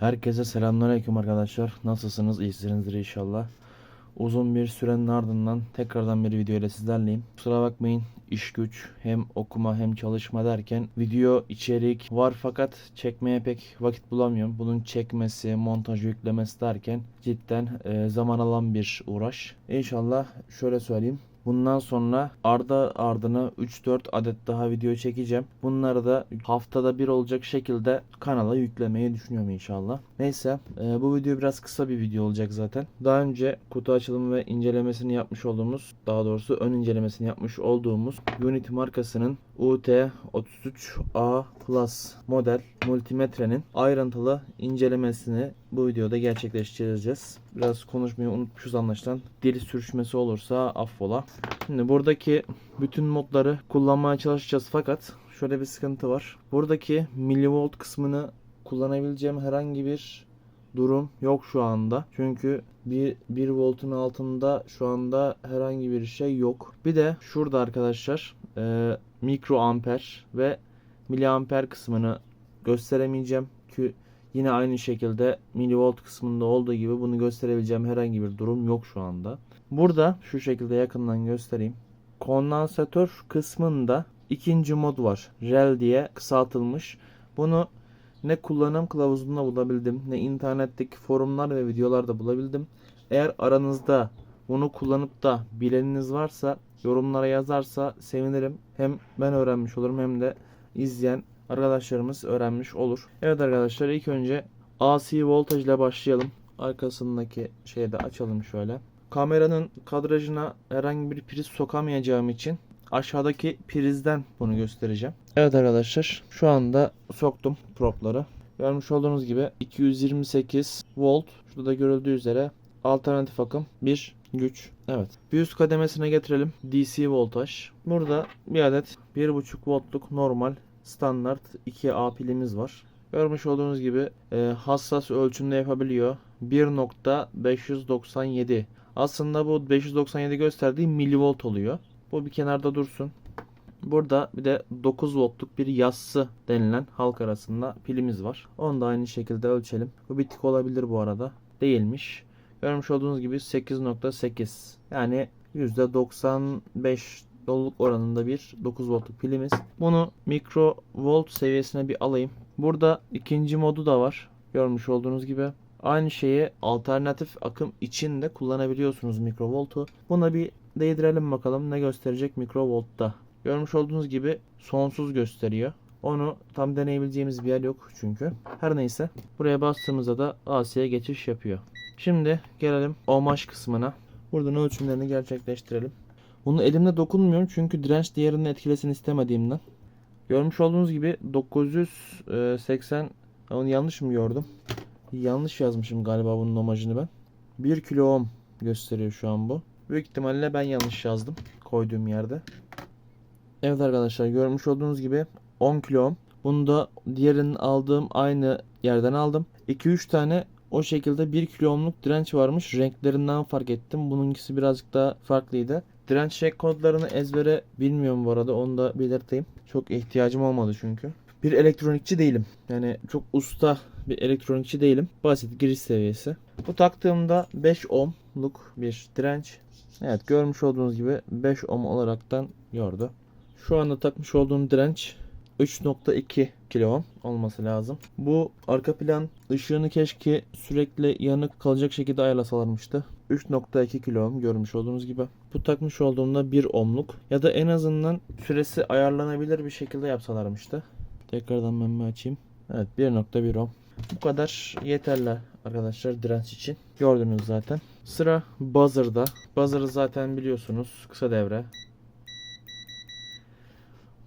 Herkese selamünaleyküm arkadaşlar. Nasılsınız? İyisinizdir inşallah. Uzun bir sürenin ardından tekrardan bir video ile sizlerleyim. Kusura bakmayın iş güç hem okuma hem çalışma derken video içerik var fakat çekmeye pek vakit bulamıyorum. Bunun çekmesi, montaj yüklemesi derken cidden e, zaman alan bir uğraş. İnşallah şöyle söyleyeyim. Bundan sonra ardı ardına 3-4 adet daha video çekeceğim. Bunları da haftada bir olacak şekilde kanala yüklemeyi düşünüyorum inşallah. Neyse e, bu video biraz kısa bir video olacak zaten. Daha önce kutu açılımı ve incelemesini yapmış olduğumuz daha doğrusu ön incelemesini yapmış olduğumuz Unity markasının UT33A Plus model multimetrenin ayrıntılı incelemesini bu videoda gerçekleştireceğiz. Biraz konuşmayı unutmuşuz anlaşılan. Dil sürüşmesi olursa affola. Şimdi buradaki bütün modları kullanmaya çalışacağız fakat şöyle bir sıkıntı var. Buradaki milivolt kısmını kullanabileceğim herhangi bir durum yok şu anda. Çünkü bir 1 voltun altında şu anda herhangi bir şey yok. Bir de şurada arkadaşlar e, mikro amper ve miliamper kısmını gösteremeyeceğim ki yine aynı şekilde milivolt kısmında olduğu gibi bunu gösterebileceğim herhangi bir durum yok şu anda. Burada şu şekilde yakından göstereyim. Kondansatör kısmında ikinci mod var. REL diye kısaltılmış. Bunu ne kullanım kılavuzunda bulabildim ne internetteki forumlar ve videolarda bulabildim. Eğer aranızda bunu kullanıp da bileniniz varsa yorumlara yazarsa sevinirim. Hem ben öğrenmiş olurum hem de izleyen arkadaşlarımız öğrenmiş olur. Evet arkadaşlar ilk önce AC voltaj ile başlayalım. Arkasındaki şeyi de açalım şöyle. Kameranın kadrajına herhangi bir priz sokamayacağım için aşağıdaki prizden bunu göstereceğim. Evet arkadaşlar şu anda soktum propları. Görmüş olduğunuz gibi 228 volt şurada da görüldüğü üzere alternatif akım bir güç. Evet. Bir üst kademesine getirelim. DC voltaj. Burada bir adet 1.5 voltluk normal standart 2A pilimiz var. Görmüş olduğunuz gibi e, hassas ölçümde yapabiliyor. 1.597 aslında bu 597 gösterdiği milivolt oluyor. Bu bir kenarda dursun. Burada bir de 9 voltluk bir yassı denilen halk arasında pilimiz var. Onu da aynı şekilde ölçelim. Bu bitik olabilir bu arada. Değilmiş. Görmüş olduğunuz gibi 8.8 yani %95 doluluk oranında bir 9 voltluk pilimiz. Bunu mikro volt seviyesine bir alayım. Burada ikinci modu da var. Görmüş olduğunuz gibi. Aynı şeyi alternatif akım için de kullanabiliyorsunuz mikrovoltu. Buna bir değdirelim bakalım ne gösterecek mikrovoltta. Görmüş olduğunuz gibi sonsuz gösteriyor. Onu tam deneyebileceğimiz bir yer yok çünkü. Her neyse buraya bastığımızda da AC'ye geçiş yapıyor. Şimdi gelelim ohmaj kısmına. Buradan ölçümlerini gerçekleştirelim. Bunu elimle dokunmuyorum çünkü direnç değerini etkilesin istemediğimden. Görmüş olduğunuz gibi 980 onu yanlış mı gördüm? Yanlış yazmışım galiba bunun ohmajını ben. 1 kilo ohm gösteriyor şu an bu. Büyük ihtimalle ben yanlış yazdım koyduğum yerde. Evet arkadaşlar görmüş olduğunuz gibi 10 kilo ohm. Bunu da diğerinin aldığım aynı yerden aldım. 2-3 tane o şekilde 1 kilo ohmluk direnç varmış. Renklerinden fark ettim. Bununkisi birazcık daha farklıydı. Direnç renk kodlarını ezbere bilmiyorum bu arada. Onu da belirteyim. Çok ihtiyacım olmadı çünkü. Bir elektronikçi değilim. Yani çok usta bir elektronikçi değilim. Basit giriş seviyesi. Bu taktığımda 5 ohmluk bir direnç. Evet görmüş olduğunuz gibi 5 ohm olaraktan gördü. Şu anda takmış olduğum direnç 3.2 kilo ohm olması lazım. Bu arka plan ışığını keşke sürekli yanık kalacak şekilde ayarlasalarmıştı. 3.2 kilo ohm görmüş olduğunuz gibi. Bu takmış olduğumda 1 ohmluk ya da en azından süresi ayarlanabilir bir şekilde yapsalarmıştı. Tekrardan ben açayım. Evet 1.1 ohm. Bu kadar yeterli arkadaşlar direnç için. Gördünüz zaten. Sıra buzzer'da. Buzzer'ı zaten biliyorsunuz. Kısa devre.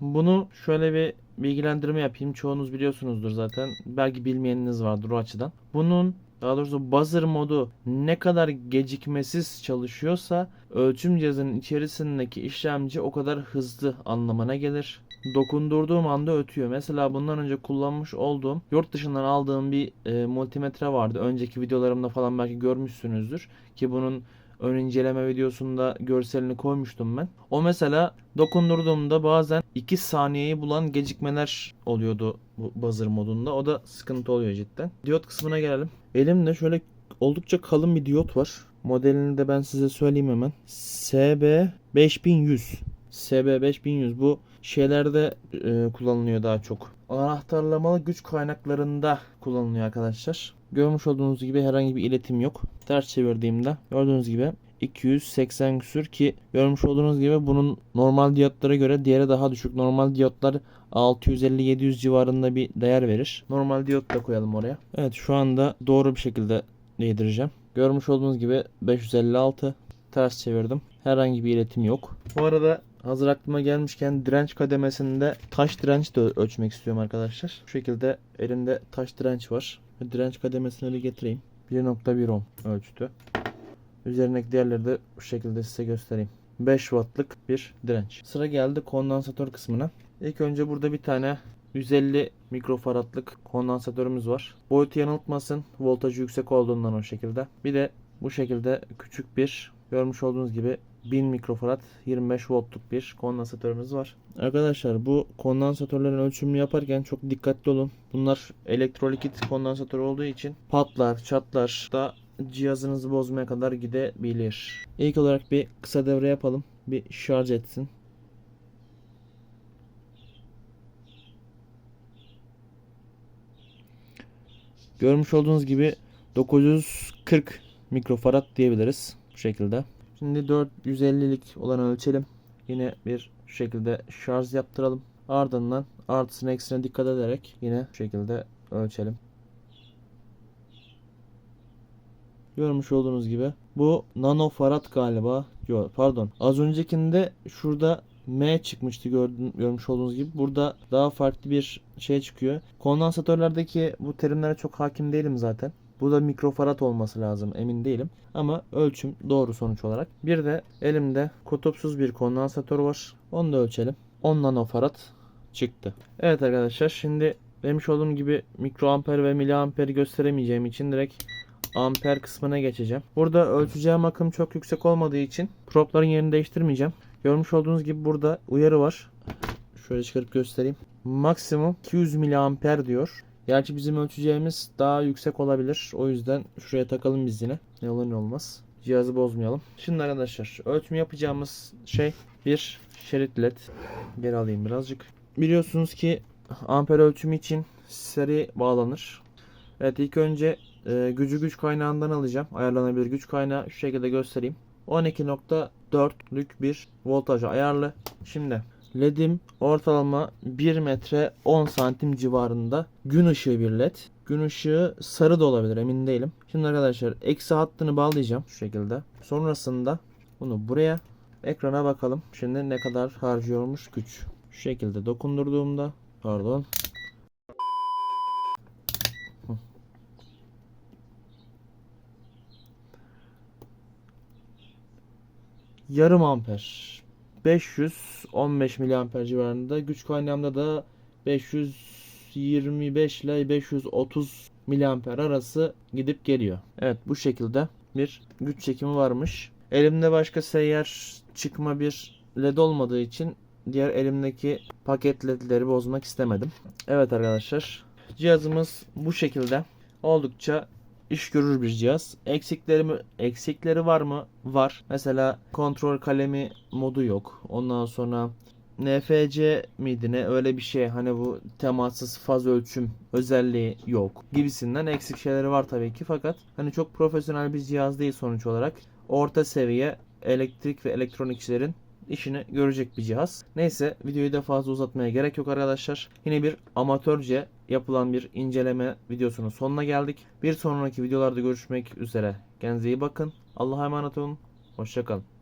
Bunu şöyle bir bilgilendirme yapayım. Çoğunuz biliyorsunuzdur zaten. Belki bilmeyeniniz vardır o açıdan. Bunun daha doğrusu buzzer modu ne kadar gecikmesiz çalışıyorsa ölçüm cihazının içerisindeki işlemci o kadar hızlı anlamına gelir. Dokundurduğum anda ötüyor. Mesela bundan önce kullanmış olduğum yurt dışından aldığım bir e, multimetre vardı. Önceki videolarımda falan belki görmüşsünüzdür. Ki bunun ön inceleme videosunda görselini koymuştum ben. O mesela dokundurduğumda bazen 2 saniyeyi bulan gecikmeler oluyordu bu buzzer modunda. O da sıkıntı oluyor cidden. Diyot kısmına gelelim. Elimde şöyle oldukça kalın bir diyot var. Modelini de ben size söyleyeyim hemen. SB5100. SB5100 bu şeylerde e, kullanılıyor daha çok. Anahtarlamalı güç kaynaklarında kullanılıyor arkadaşlar. Görmüş olduğunuz gibi herhangi bir iletim yok. Ters çevirdiğimde gördüğünüz gibi 280 küsür ki görmüş olduğunuz gibi bunun normal diyotlara göre diğeri daha düşük. Normal diyotlar 650-700 civarında bir değer verir. Normal diyot da koyalım oraya. Evet şu anda doğru bir şekilde yedireceğim. Görmüş olduğunuz gibi 556 ters çevirdim. Herhangi bir iletim yok. Bu arada hazır aklıma gelmişken direnç kademesinde taş direnç de ölçmek istiyorum arkadaşlar. Şu şekilde elimde taş direnç var. Direnç kademesini bir getireyim. 1.1 ohm ölçtü. Üzerindeki değerleri de bu şekilde size göstereyim. 5 wattlık bir direnç. Sıra geldi kondansatör kısmına. İlk önce burada bir tane 150 mikrofaradlık kondansatörümüz var. Boyutu yanıltmasın. Voltajı yüksek olduğundan o şekilde. Bir de bu şekilde küçük bir görmüş olduğunuz gibi 1000 mikrofarad 25 voltluk bir kondansatörümüz var. Arkadaşlar bu kondansatörlerin ölçümünü yaparken çok dikkatli olun. Bunlar elektrolikit kondansatör olduğu için patlar, çatlar da cihazınızı bozmaya kadar gidebilir. İlk olarak bir kısa devre yapalım. Bir şarj etsin. Görmüş olduğunuz gibi 940 mikrofarad diyebiliriz bu şekilde. Şimdi 450'lik olanı ölçelim. Yine bir şekilde şarj yaptıralım. Ardından artısına eksisine dikkat ederek yine şu şekilde ölçelim. Görmüş olduğunuz gibi bu nanofarad galiba. Yok pardon. Az öncekinde şurada M çıkmıştı gördün, görmüş olduğunuz gibi. Burada daha farklı bir şey çıkıyor. Kondansatörlerdeki bu terimlere çok hakim değilim zaten. Bu da mikrofarad olması lazım emin değilim. Ama ölçüm doğru sonuç olarak. Bir de elimde kutupsuz bir kondansatör var. Onu da ölçelim. 10 nanofarad çıktı. Evet arkadaşlar şimdi demiş olduğum gibi mikroamper ve miliamperi gösteremeyeceğim için direkt amper kısmına geçeceğim. Burada ölçeceğim akım çok yüksek olmadığı için propların yerini değiştirmeyeceğim. Görmüş olduğunuz gibi burada uyarı var. Şöyle çıkarıp göstereyim. Maksimum 200 miliamper diyor. Gerçi bizim ölçeceğimiz daha yüksek olabilir. O yüzden şuraya takalım biz yine. Ne olur ne olmaz. Cihazı bozmayalım. Şimdi arkadaşlar ölçüm yapacağımız şey bir şerit led. Geri alayım birazcık. Biliyorsunuz ki amper ölçümü için seri bağlanır. Evet ilk önce e, gücü güç kaynağından alacağım. Ayarlanabilir güç kaynağı şu şekilde göstereyim. 12.4'lük bir voltaj ayarlı. Şimdi LED'im ortalama 1 metre 10 santim civarında gün ışığı bir LED. Gün ışığı sarı da olabilir emin değilim. Şimdi arkadaşlar eksi hattını bağlayacağım şu şekilde. Sonrasında bunu buraya ekrana bakalım. Şimdi ne kadar harcıyormuş güç. Şu şekilde dokundurduğumda pardon yarım amper 515 miliamper civarında güç kaynağımda da 525 ile 530 miliamper arası gidip geliyor. Evet bu şekilde bir güç çekimi varmış. Elimde başka seyyar çıkma bir led olmadığı için diğer elimdeki paket ledleri bozmak istemedim. Evet arkadaşlar cihazımız bu şekilde oldukça iş görür bir cihaz. Eksikleri mi eksikleri var mı? Var. Mesela kontrol kalemi modu yok. Ondan sonra NFC miydi ne öyle bir şey hani bu temassız faz ölçüm özelliği yok gibisinden eksik şeyleri var tabii ki fakat hani çok profesyonel bir cihaz değil sonuç olarak orta seviye elektrik ve elektronikçilerin işini görecek bir cihaz. Neyse videoyu da fazla uzatmaya gerek yok arkadaşlar. Yine bir amatörce yapılan bir inceleme videosunun sonuna geldik. Bir sonraki videolarda görüşmek üzere. Kendinize iyi bakın. Allah'a emanet olun. Hoşçakalın.